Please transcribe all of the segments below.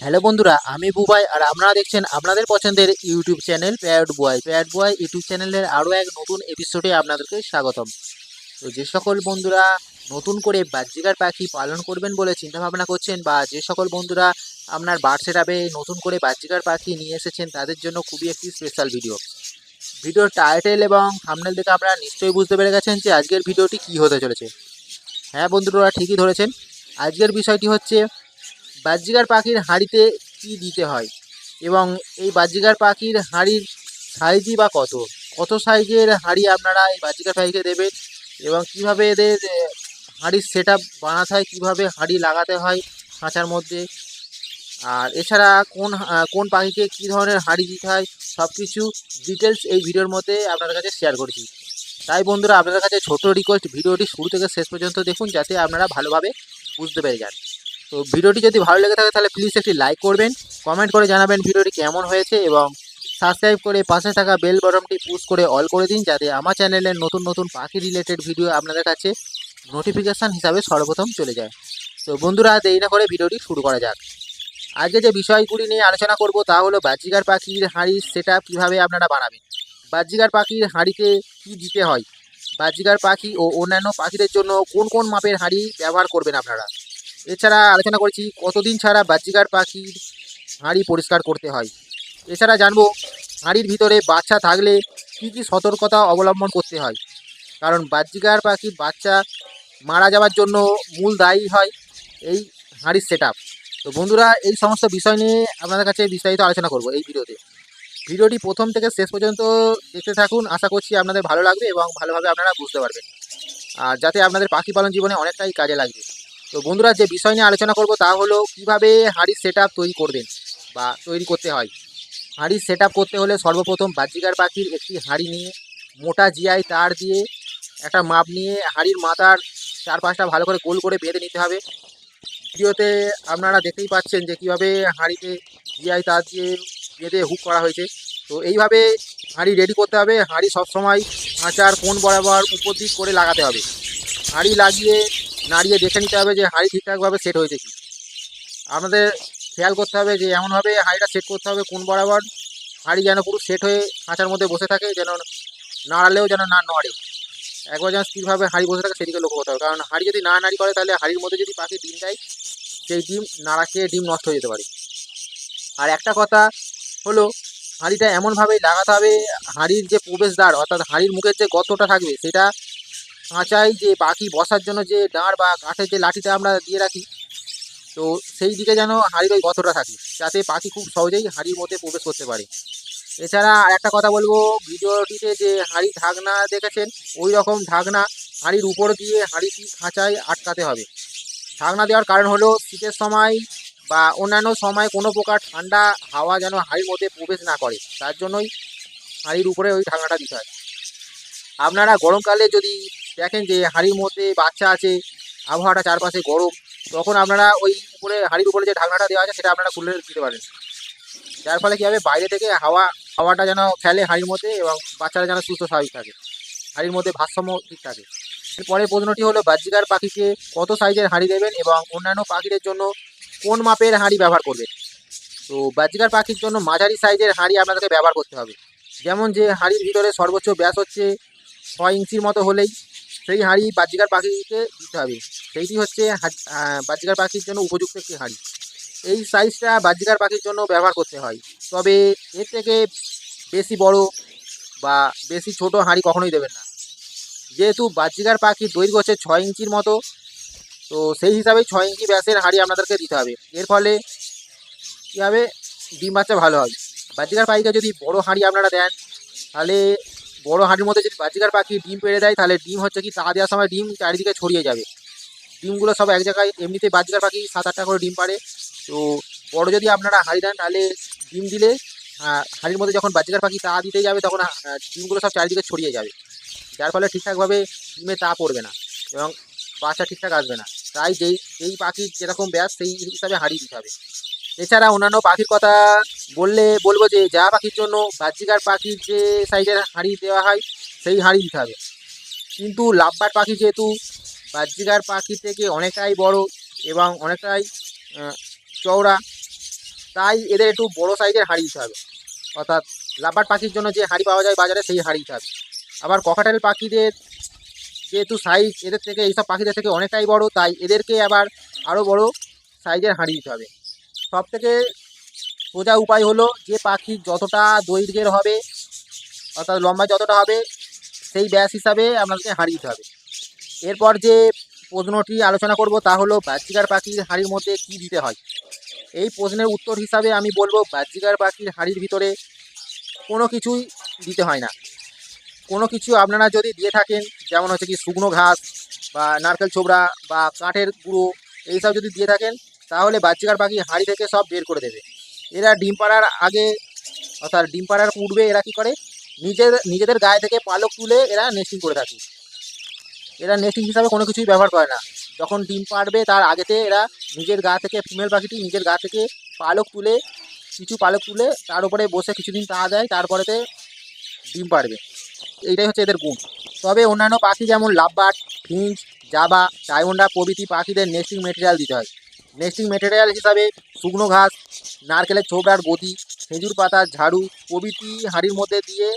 Hello বন্ধুরা, আমি বুবাই আর আপনারা দেখছেন আপনাদের পছন্দের YouTube channel pad boy pad boy YouTube চ্যানেলের আরও এক নতুন এপিসোডে আপনাদেরকে স্বাগতম। তো যে সকল বন্ধুরা নতুন করে বাহ্যিকার পাখি পালন করবেন বলে চিন্তা ভাবনা করছেন বা যে সকল বন্ধুরা আপনার বার্ড সেটাপে নতুন করে বাহ্যিকার পাখি নিয়ে এসেছেন, তাদের জন্য খুবই একটি স্পেশাল ভিডিও ভিডিওর টাইটেল এবং থাম্বনেল দেখে আপনারা নিশ্চয়ই বুঝতে পেরে গেছেন যে আজকের ভিডিওটি কী হতে চলেছে। হ্যাঁ বন্ধুরা, ঠিকই ধরেছেন। আজকের বিষয়টি হচ্ছে বাহ্যিকার পাখির হাঁড়িতে কি দিতে হয়? এবং এই বাহ্যিকার পাখির হাঁড়ির সাইজই বা কত? কত সাইজের হাঁড়ি আপনারা এই বাহ্যিকার পাখিকে দেবেন? এবং কীভাবে এদের হাঁড়ির সেট আপ বানাতে হয়? কীভাবে হাঁড়ি লাগাতে হয় খাঁচার মধ্যে? আর এছাড়া কোন কোন পাখিকে কী ধরনের হাঁড়ি দিতে হয়? সব কিছু ডিটেলস এই ভিডিওর মধ্যে আপনাদের কাছে শেয়ার করছি। তাই বন্ধুরা, আপনাদের কাছে ছোট রিকোয়েস্ট ভিডিওটি শুরু থেকে শেষ পর্যন্ত দেখুন, যাতে আপনারা ভালোভাবে বুঝতে পেরে যান। তো ভিডিওটি যদি ভালো লেগে থাকে তাহলে প্লিজ একটি লাইক করবেন কমেন্ট করে জানাবেন ভিডিওটি কেমন হয়েছে এবং সাবস্ক্রাইব করে পাশে থাকা বেল বটনটি পুশ করে অল করে দিন যাতে আমার চ্যানেলের নতুন নতুন পাখি রিলেটেড ভিডিও আপনাদের কাছে নোটিফিকেশান হিসাবে সর্বপ্রথম চলে যায়। তো বন্ধুরা, দেরি না করে ভিডিওটি শুরু করা যাক। আজকে যে বিষয়গুলি নিয়ে আলোচনা করব তা হলো বাহ্যিকার পাখির হাঁড়ির সেটা কীভাবে আপনারা বানাবেন বাহ্যিকার পাখির হাঁড়িতে কি দিতে হয় বাহ্যিকার পাখি ও অন্যান্য পাখিদের জন্য কোন কোন মাপের হাঁড়ি ব্যবহার করবেন আপনারা এছাড়া আলোচনা করেছি কতদিন ছাড়া বাহ্যিকার পাখির হাঁড়ি পরিষ্কার করতে হয়। এছাড়া জানব হাঁড়ির ভিতরে বাচ্চা থাকলে কী কী সতর্কতা অবলম্বন করতে হয়। কারণ বাহ্যিকার পাখির বাচ্চা মারা যাওয়ার জন্য মূল দায়ী হয় এই হাঁড়ির সেট তো বন্ধুরা, এই সমস্ত বিষয় নিয়ে আপনাদের কাছে বিস্তারিত আলোচনা করব এই ভিডিওতে। ভিডিওটি প্রথম থেকে শেষ পর্যন্ত দেখতে থাকুন, আশা করছি আপনাদের ভালো লাগবে এবং ভালোভাবে আপনারা বুঝতে পারবেন। আর যাতে আপনাদের পাখি পালন জীবনে অনেকটাই কাজে লাগবে। তো বন্ধুরা, যে বিষয় নিয়ে আলোচনা করব তা হলো কীভাবে হাঁড়ির সেট তৈরি করবেন বা তৈরি করতে হয়। হাঁড়ির সেট করতে হলে সর্বপ্রথম বাহ্যিকার পাখির একটি হাঁড়ি নিয়ে মোটা জিআই তার দিয়ে একটা মাপ নিয়ে হাঁড়ির মাথার চার পাঁচটা ভালো করে গোল করে বেঁধে নিতে হবে। ভিডিওতে আপনারা দেখতেই পাচ্ছেন যে কীভাবে হাঁড়িতে জিআই তার দিয়ে বেঁধে হুক করা হয়েছে। তো এইভাবে হাঁড়ি রেডি করতে হবে। হাঁড়ি সবসময় খাঁচার কোন বরাবর উপর দিক করে লাগাতে হবে। হাঁড়ি লাগিয়ে নাড়িয়ে দেখে নিতে হবে যে হাঁড়ি ঠিকঠাকভাবে সেট হয়েছে কি আমাদের খেয়াল করতে হবে যে এমনভাবে হাঁড়িটা সেট করতে হবে কোন বরাবর। হাঁড়ি যেন পুরো সেট হয়ে খাঁচার মধ্যে বসে থাকে, যেন নাড়ালেও যেন না নড়ে। একবার যেন স্থিরভাবে হাঁড়ি বসে থাকে সেদিকে লক্ষ্য করতে হবে। কারণ হাঁড়ি যদি না নাড়ি করে, তাহলে হাঁড়ির মধ্যে যদি পাখি ডিম দেয়, সেই ডিম নাড়া খেয়ে ডিম নষ্ট হয়ে যেতে পারে। আর একটা কথা হলো, হাঁড়িটা এমনভাবেই লাগাতে হবে, হাঁড়ির যে প্রবেশদ্বার, অর্থাৎ হাঁড়ির মুখের যে গর্তটা থাকবে, সেটা খাঁচায় যে পাখি বসার জন্য যে দাঁড় বা কাঠের যে লাঠিটা আমরা দিয়ে রাখি, তো সেই দিকে যেন হাঁড়ির ওই গতটা থাকে, যাতে পাখি খুব সহজেই হাঁড়ির মধ্যে প্রবেশ করতে পারে। এছাড়া আর একটা কথা বলব, ভিডিওটিতে যে হাঁড়ির ঢাকনা দেখেছেন, ওই রকম ঢাকনা হাঁড়ির উপর দিয়ে হাঁড়িটি খাঁচায় আটকাতে হবে। ঢাকনা দেওয়ার কারণ হলো, শীতের সময় বা অন্যান্য সময় কোনো প্রকার ঠান্ডা হাওয়া যেন হাঁড়ির মধ্যে প্রবেশ না করে, তার জন্যই হাঁড়ির উপরে ওই ঢাকনাটা দিতে হয়। আপনারা গরমকালে যদি দেখেন যে হাঁড়ির মধ্যে বাচ্চা আছে, আবহাওয়াটা চারপাশে গরম, তখন আপনারা ওই উপরে, হাঁড়ির উপরে যে ঢাকনাটা দেওয়া আছে, সেটা আপনারা খুলে দিতে পারেন। যার ফলে কী হবে, বাইরে থেকে হাওয়া, হাওয়াটা যেন ফেলে হাঁড়ির মধ্যে এবং বাচ্চারা যেন সুস্থ স্বাভাবিক থাকে, হাঁড়ির মধ্যে ভারসাম্য ঠিক থাকে। এরপরে প্রশ্নটি হলো বাহ্যিকার পাখিকে কত সাইজের হাঁড়ি দেবেন এবং অন্যান্য পাখিদের জন্য কোন মাপের হাঁড়ি ব্যবহার করবেন? তো বাহ্যিকার পাখির জন্য মাঝারি সাইজের হাঁড়ি আপনাদেরকে ব্যবহার করতে হবে। যেমন যে হাঁড়ির ভিতরে সর্বোচ্চ ব্যাস হচ্ছে ছয় ইঞ্চির মতো হলেই সেই হাঁড়ি বাহ্যিকার পাখিকে দিতে হবে। সেইটি হচ্ছে বাহ্যিকার পাখির জন্য উপযুক্ত একটি হাঁড়ি। এই সাইজটা বাহ্যিকার পাখির জন্য ব্যবহার করতে হয়। তবে এর থেকে বেশি বড় বা বেশি ছোট হাঁড়ি কখনোই দেবেন না। যেহেতু বাহ্যিকার পাখির দৈর্ঘ্য হচ্ছে ছয় ইঞ্চির মতো, তো সেই হিসাবে ছয় ইঞ্চি ব্যাসের হাঁড়ি আপনাদেরকে দিতে হবে। এর ফলে কী হবে? ডিম বাচ্চা ভালো হবে। বাহ্যিকার পাখিকে যদি বড় হাঁড়ি আপনারা দেন, তাহলে বড় হাঁড়ির মধ্যে যদি বাহ্যিকার পাখি ডিম পেড়ে দেয়, তাহলে ডিম হচ্ছে কি তা দেওয়ার সময় ডিম চারিদিকে ছড়িয়ে যাবে। ডিমগুলো সব এক জায়গায় এমনিতে বাহ্যিকার পাখি সাত আটটা করে ডিম পারে তো বড় যদি আপনারা হাঁড়ি দেন, তাহলে ডিম দিলে হাঁড়ির মধ্যে যখন বাহ্যিকার পাখি তা দিতে যাবে, তখন ডিমগুলো সব চারিদিকে ছড়িয়ে যাবে। যার ফলে ঠিকঠাকভাবে ডিমে তা পড়বে না এবং বাচ্চা ঠিকঠাক আসবে না। তাই যেই যেই পাখির যেরকম ব্যাস, সেই হিসাবে হাঁড়ি দিতে হবে। এছাড়া অন্যান্য পাখির কথা বললে বলব যে যা পাখির জন্য বাহ্যিকার পাখির যে সাইজের হাঁড়ি দেওয়া হয়, সেই হাঁড়ি দিতে হবে। কিন্তু লাভবার পাখি যেহেতু বাহ্যিকার পাখি থেকে অনেকটাই বড় এবং অনেকটাই চওড়া, তাই এদের একটু বড় সাইজের হাঁড়ি দিতে হবে। অর্থাৎ লাপার পাখির জন্য যে হাঁড়ি পাওয়া যায় বাজারে, সেই হাঁড়ি দিতে হবে। আবার ককাটেল পাখিদের যেহেতু সাইজ এদের থেকে, এইসব পাখিদের থেকে অনেকটাই বড়, তাই এদেরকে আবার আরও বড় সাইজের হাঁড়ি দিতে হবে। সব থেকে সোজা উপায় হলো যে পাখি যতটা দৈর্ঘ্যের হবে, অর্থাৎ লম্বা যতটা হবে, সেই ব্যাস হিসাবে আপনাকে হাঁড়ি দিতে হবে। এরপর যে প্রশ্নটি আলোচনা করব তা হলো বাহ্যিকার পাখির হাঁড়ির মধ্যে কী দিতে হয়? এই প্রশ্নের উত্তর হিসাবে আমি বলব বাহ্যিকার পাখির হাঁড়ির ভিতরে কোনো কিছুই দিতে হয় না। কোনো কিছু আপনারা যদি দিয়ে থাকেন, যেমন হচ্ছে কি শুকনো ঘাস বা নারকেল ছোবড়া বা কাঠের গুঁড়ো, এইসব যদি দিয়ে থাকেন তাহলে বাচ্চিকার পাখি হাঁড়ি থেকে সব বের করে দেবে। এরা ডিম পাড়ার আগে, অর্থাৎ ডিম পাড়ার পূর্বে এরা কি করে? নিজের, নিজেদের গায়ে থেকে পালক তুলে এরা নেস্টিং করে থাকে। এরা নেস্টিং হিসাবে কোনো কিছুই ব্যবহার করে না। যখন ডিম পাড়বে তার আগেতে এরা নিজের গা থেকে ফিমেল পাখিটি নিজের গা থেকে পালক তুলে, কিছু পালক তুলে তার উপরে বসে কিছুদিন তা দেয় তারপরেতে ডিম পাড়বে। এইটাই হচ্ছে এদের গুণ। তবে অন্যান্য পাখি যেমন লাভবার্ড, ফিঞ্চ, জাবা, ডায়মন্ডা প্রভৃতি পাখিদের নেস্টিং মেটেরিয়াল দিতে হয়। নেস্টিং মেটেরিয়াল হিসাবে শুকনো ঘাস, নারকেলের ছোবড়ার গদি, খেজুর পাতা, ঝাড়ু, প্রভৃতি হাঁড়ির মধ্যে দিয়ে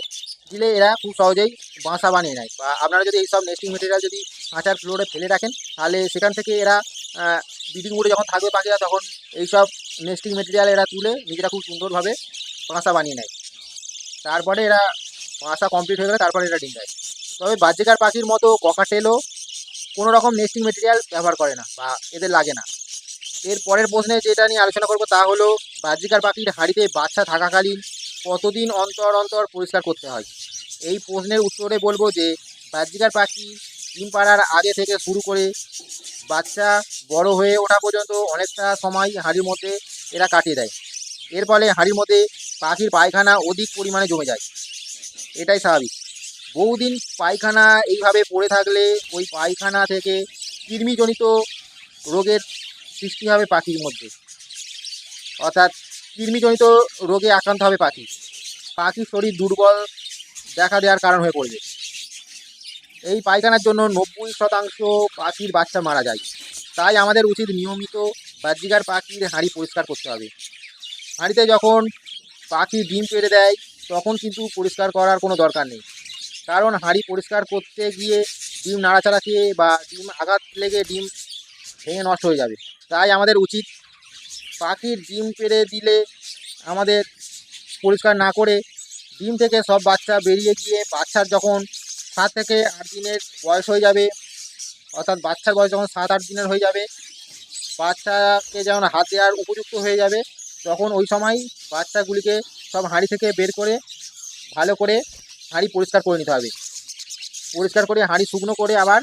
দিলে এরা খুব সহজেই বাসা বানিয়ে নেয়। বা আপনারা যদি এইসব নেস্টিং মেটেরিয়াল যদি কাঁচার ফ্লোরে ফেলে রাখেন, তাহলে সেখান থেকে এরা ব্রিডিং মোডে যখন থাকবে পাখিরা, তখন এইসব নেস্টিং মেটেরিয়াল এরা তুলে নিজেরা খুব সুন্দরভাবে বাসা বানিয়ে নেয়। তারপরে এরা বাসা কমপ্লিট হয়ে গেলে তারপরে এরা ডিম দেয়। তবে বাহ্যিকার পাখির মতো ককাটেলও কোনো রকম নেস্টিং মেটেরিয়াল ব্যবহার করে না বা এদের লাগে না। এর পরের প্রশ্নে যেটা নিয়ে আলোচনা করব তা হলো, বাহ্যিকার পাখির হাঁড়িতে বাচ্চা থাকাকালীন কতদিন অন্তর অন্তর পরিষ্কার করতে হয়? এই প্রশ্নের উত্তরে বলব যে, বাহ্যিকার পাখি ডিম পাড়ার আগে থেকে শুরু করে বাচ্চা বড় হয়ে ওঠা পর্যন্ত অনেকটা সময় হাঁড়ির মধ্যে এরা কাটিয়ে দেয়। এর ফলে হাঁড়ির মধ্যে পাখির পায়খানা অধিক পরিমাণে জমে যায়। এটাই স্বাভাবিক। বহুদিন পায়খানা এইভাবে পড়ে থাকলে ওই পায়খানা থেকে কৃমিজনিত রোগের সৃষ্টি হবে পাখির মধ্যে। অর্থাৎ কৃমিজনিত রোগে আক্রান্ত হবে পাখি। পাখির শরীর দুর্বল দেখা দেওয়ার কারণ হয়ে পড়বে। এই পায়খানার জন্য নব্বই শতাংশ পাখির বাচ্চা মারা যায়। তাই আমাদের উচিত নিয়মিত বাহ্যিকার পাখির হাঁড়ি পরিষ্কার করতে হবে। হাঁড়িতে যখন পাখি ডিম পেড়ে দেয়, তখন কিন্তু পরিষ্কার করার কোনো দরকার নেই। কারণ হাঁড়ি পরিষ্কার করতে গিয়ে ডিম নাড়াচাড়া খেয়ে বা ডিম আঘাত লেগে ডিম ভেঙে নষ্ট হয়ে যাবে। তাই আমাদের উচিত পাখির ডিম পেড়ে দিলে আমাদের পরিষ্কার না করে ডিম থেকে সব বাচ্চা বেরিয়ে গিয়ে বাচ্চার যখন সাত থেকে আট দিনের বয়স হয়ে যাবে, অর্থাৎ বাচ্চার বয়স যখন সাত, আট দিনের হয়ে যাবে, বাচ্চাকে যখন হাত দেওয়ার উপযুক্ত হয়ে যাবে, তখন ওই সময় বাচ্চাগুলিকে সব হাঁড়ি থেকে বের করে ভালো করে হাঁড়ি পরিষ্কার করে নিতে হবে। পরিষ্কার করে হাঁড়ি শুকনো করে আবার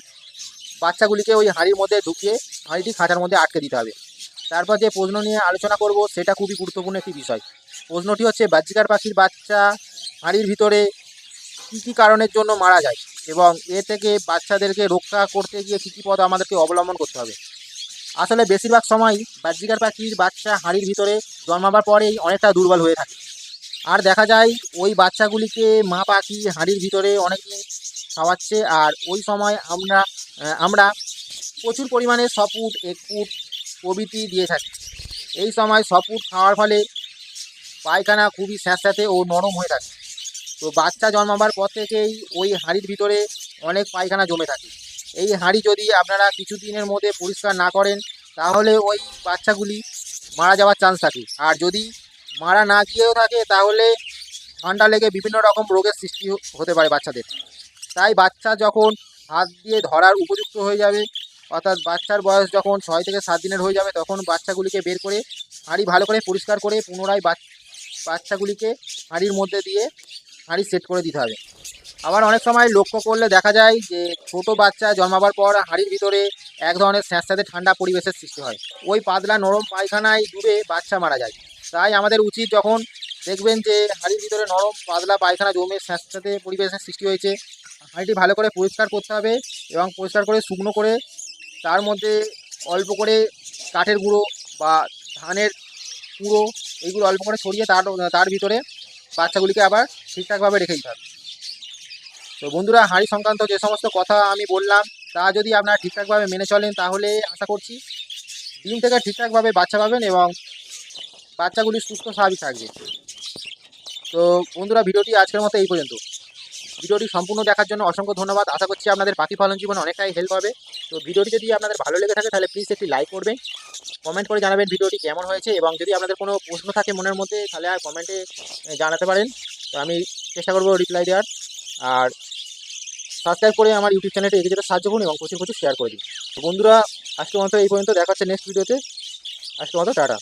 বাচ্চাগুলিকে ওই হাঁড়ির মধ্যে ঢুকিয়ে হাঁড়িটি খাঁচার মধ্যে আটকে দিতে হবে। তারপর যে প্রশ্ন নিয়ে আলোচনা করব, সেটা খুবই গুরুত্বপূর্ণ একটি বিষয়। প্রশ্নটি হচ্ছে, বাহ্যিকার পাখির বাচ্চা হাঁড়ির ভিতরে কী কী কারণের জন্য মারা যায় এবং এ থেকে বাচ্চাদেরকে রক্ষা করতে গিয়ে কী কী পথ আমাদেরকে অবলম্বন করতে হবে? আসলে বেশিরভাগ সময় বাহ্যিকার পাখির বাচ্চা হাঁড়ির ভিতরে জন্মাবার পরেই অনেকটা দুর্বল হয়ে থাকে। আর দেখা যায়, ওই বাচ্চাগুলিকে মা পাখি হাঁড়ির ভিতরে অনেকদিন খাওয়াচ্ছে আর ওই সময় আমরা আমরা প্রচুর পরিমাণে সপুট একপুট প্রভৃতি দিয়ে থাকি। এই সময় সপুট খাওয়ার ফলে পায়খানা খুবই স্যাঁতস্যাঁতে ও নরম হয়ে থাকে। তো বাচ্চা জন্মাবার পর থেকেই ওই হাঁড়ির ভিতরে অনেক পায়খানা জমে থাকে। এই হাঁড়ি যদি আপনারা কিছুদিনের মধ্যে পরিষ্কার না করেন, তাহলে ওই বাচ্চাগুলি মারা যাওয়ার চান্স থাকে। আর যদি মারা না গিয়েও থাকে, তাহলে ঠান্ডা লেগে বিভিন্ন রকম রোগের সৃষ্টি হতে পারে বাচ্চাদের। তাই বাচ্চা যখন হাত দিয়ে ধরার উপযুক্ত হয়ে যাবে, অর্থাৎ বাচ্চার বয়স যখন ছয় থেকে সাত দিনের হয়ে যাবে, তখন বাচ্চাগুলিকে বের করে হাঁড়ি ভালো করে পরিষ্কার করে পুনরায় বাচ- বাচ্চাগুলিকে হাঁড়ির মধ্যে দিয়ে হাঁড়ি সেট করে দিতে হবে। আবার অনেক সময় লক্ষ্য করলে দেখা যায় যে, ছোট বাচ্চা জন্মাবার পর হাঁড়ির ভিতরে এক ধরনের স্যাঁতস্যাঁতে ঠান্ডা পরিবেশের সৃষ্টি হয়। ওই পাতলা নরম পায়খানায় ডুবে বাচ্চা মারা যায়। তাই আমাদের উচিত যখন দেখবেন যে, হাঁড়ির ভিতরে নরম পাতলা পায়খানা জমে স্যাঁতস্যাঁতে পরিবেশের সৃষ্টি হয়েছে হাঁড়িটি ভালো করে পরিষ্কার করতে হবে এবং পরিষ্কার করে শুকনো করে তার মধ্যে অল্প করে কাঠের গুঁড়ো বা ধানের গুঁড়ো এইগুলো অল্প করে সরিয়ে তার তার ভিতরে বাচ্চাগুলিকে আবার ঠিকঠাকভাবে রেখে দিতে হবে। তো বন্ধুরা, হাঁড়ি সংক্রান্ত যে সমস্ত কথা আমি বললাম, তা যদি আপনারা ঠিকঠাকভাবে মেনে চলেন, তাহলে আশা করছি ডিম থেকে ঠিকঠাকভাবে বাচ্চা পাবেন এবং বাচ্চাগুলি সুস্থ স্বাভাবিক থাকবে। তো বন্ধুরা, ভিডিওটি আজকের মতো এই পর্যন্ত। ভিডিওটি সম্পূর্ণ দেখার জন্য অসংখ্য ধন্যবাদ। আশা করছি আপনাদের পাখি পালন জীবনে অনেকটাই হেল্প হবে। তো ভিডিওটি যদি আপনাদের ভালো লেগে থাকে, তাহলে প্লিজ একটি লাইক করবেন। কমেন্ট করে জানাবেন ভিডিওটি কেমন হয়েছে এবং যদি আপনাদের কোনো প্রশ্ন থাকে মনের মধ্যে, তাহলে আর কমেন্টে জানাতে পারেন। তো আমি চেষ্টা করব রিপ্লাই দেওয়ার। আর সাবস্ক্রাইব করে আমার ইউটিউব চ্যানেলটি এগিয়ে যেতে সাহায্য করুন এবং প্রচুর প্রচুর শেয়ার করে দিন। তো বন্ধুরা আজকের মতো এই পর্যন্ত। দেখা হচ্ছে নেক্সট ভিডিওতে আজকের মতো টাটা।